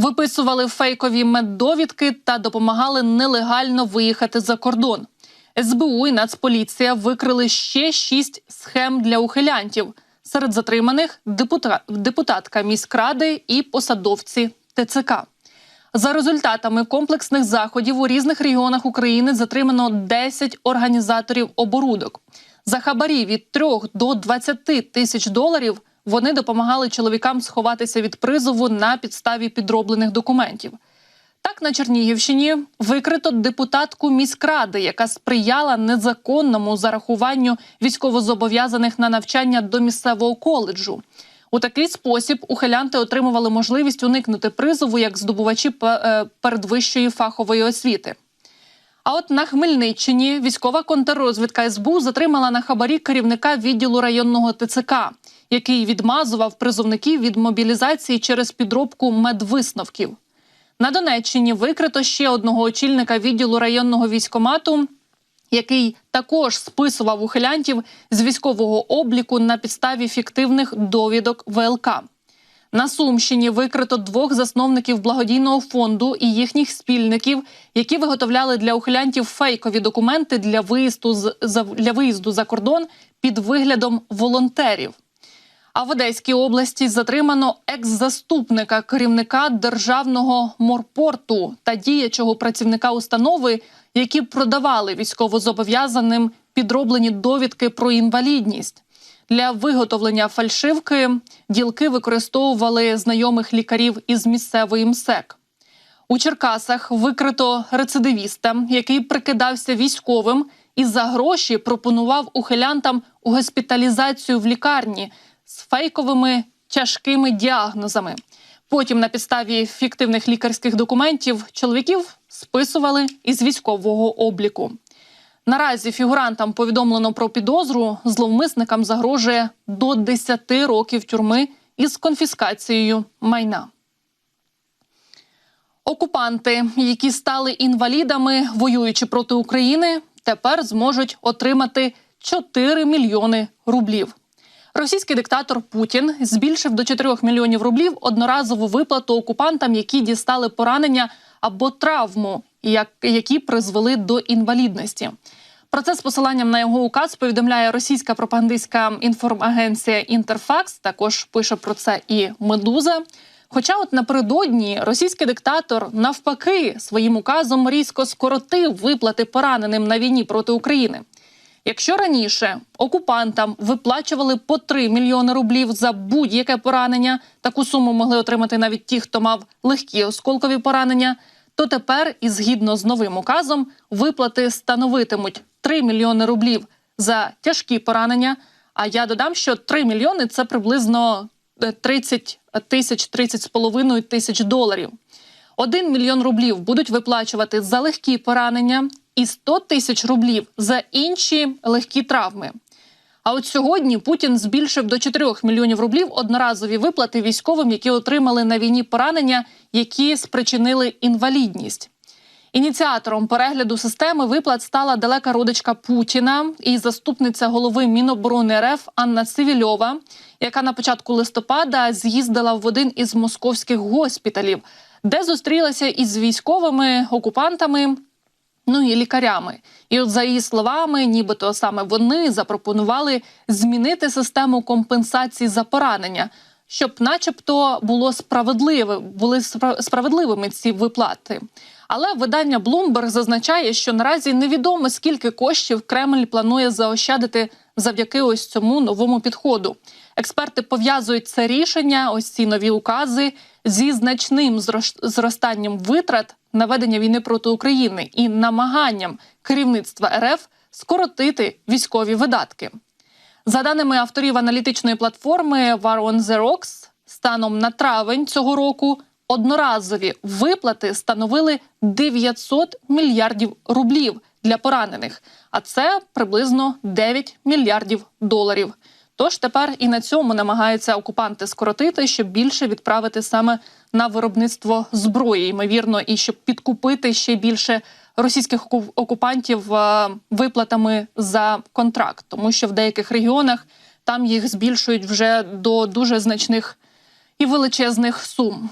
виписували фейкові меддовідки та допомагали нелегально виїхати за кордон. СБУ і Нацполіція викрили ще шість схем для ухилянтів. Серед затриманих депута... депутатка міськради і посадовці ТЦК. За результатами комплексних заходів у різних регіонах України затримано 10 організаторів оборудок. За хабарі від 3 до 20 тисяч доларів вони допомагали чоловікам сховатися від призову на підставі підроблених документів. Так, на Чернігівщині викрито депутатку міськради, яка сприяла незаконному зарахуванню військовозобов'язаних на навчання до місцевого коледжу. У такий спосіб ухилянти отримували можливість уникнути призову як здобувачі е, передвищої фахової освіти. А от на Хмельниччині військова контррозвідка СБУ затримала на хабарі керівника відділу районного ТЦК, який відмазував призовників від мобілізації через підробку медвисновків. На Донеччині викрито ще одного очільника відділу районного військомату, який також списував ухилянтів з військового обліку на підставі фіктивних довідок ВЛК. На Сумщині викрито двох засновників благодійного фонду і їхніх спільників, які виготовляли для ухилянтів фейкові документи для виїзду з для виїзду за кордон під виглядом волонтерів. А в Одеській області затримано екс-заступника керівника державного морпорту та діячого працівника установи, які продавали військовозобов'язаним підроблені довідки про інвалідність. Для виготовлення фальшивки ділки використовували знайомих лікарів із місцевої МСЕК. У Черкасах викрито рецидивіста, який прикидався військовим і за гроші пропонував ухилянтам госпіталізацію в лікарні з фейковими тяжкими діагнозами. Потім на підставі фіктивних лікарських документів чоловіків списували із військового обліку. Наразі фігурантам повідомлено про підозру. Зловмисникам загрожує до 10 років тюрми із конфіскацією майна. Окупанти, які стали інвалідами, воюючи проти України, тепер зможуть отримати 4 мільйони рублів. Російський диктатор Путін збільшив до 4 мільйонів рублів одноразову виплату окупантам, які дістали поранення або травму, які призвели до інвалідності. Про це з посиланням на його указ повідомляє російська пропагандистська інформагенція Інтерфакс. Також пише про це і Медуза. Хоча, от напередодні російський диктатор навпаки своїм указом різко скоротив виплати пораненим на війні проти України. Якщо раніше окупантам виплачували по 3 мільйони рублів за будь-яке поранення, таку суму могли отримати навіть ті, хто мав легкі осколкові поранення, то тепер, і згідно з новим указом, виплати становитимуть 3 мільйони рублів за тяжкі поранення. А я додам, що 3 мільйони це приблизно е, 30 тисяч, 30 з половиною тисяч доларів. 1 мільйон рублів будуть виплачувати за легкі поранення і 100 тисяч рублів за інші легкі травми. А от сьогодні Путін збільшив до 4 мільйонів рублів одноразові виплати військовим, які отримали на війні поранення, які спричинили інвалідність. Ініціатором перегляду системи виплат стала далека родичка Путіна і заступниця голови Міноборони РФ Анна Цивільова, яка на початку листопада з'їздила в один із московських госпіталів, де зустрілася із військовими окупантами. Ну і лікарями, і от за її словами, нібито саме вони запропонували змінити систему компенсації за поранення, щоб, начебто, було справедливе, були спра- справедливими ці виплати. Але видання Bloomberg зазначає, що наразі невідомо скільки коштів Кремль планує заощадити завдяки ось цьому новому підходу. Експерти пов'язують це рішення, ось ці нові укази, зі значним зрос- зростанням витрат на ведення війни проти України і намаганням керівництва РФ скоротити військові видатки. За даними авторів аналітичної платформи War on the Rocks, станом на травень цього року одноразові виплати становили 900 мільярдів рублів для поранених, а це приблизно 9 мільярдів доларів. Тож тепер і на цьому намагаються окупанти скоротити, щоб більше відправити саме на виробництво зброї, ймовірно, і щоб підкупити ще більше російських оку- окупантів е, виплатами за контракт, тому що в деяких регіонах там їх збільшують вже до дуже значних і величезних сум.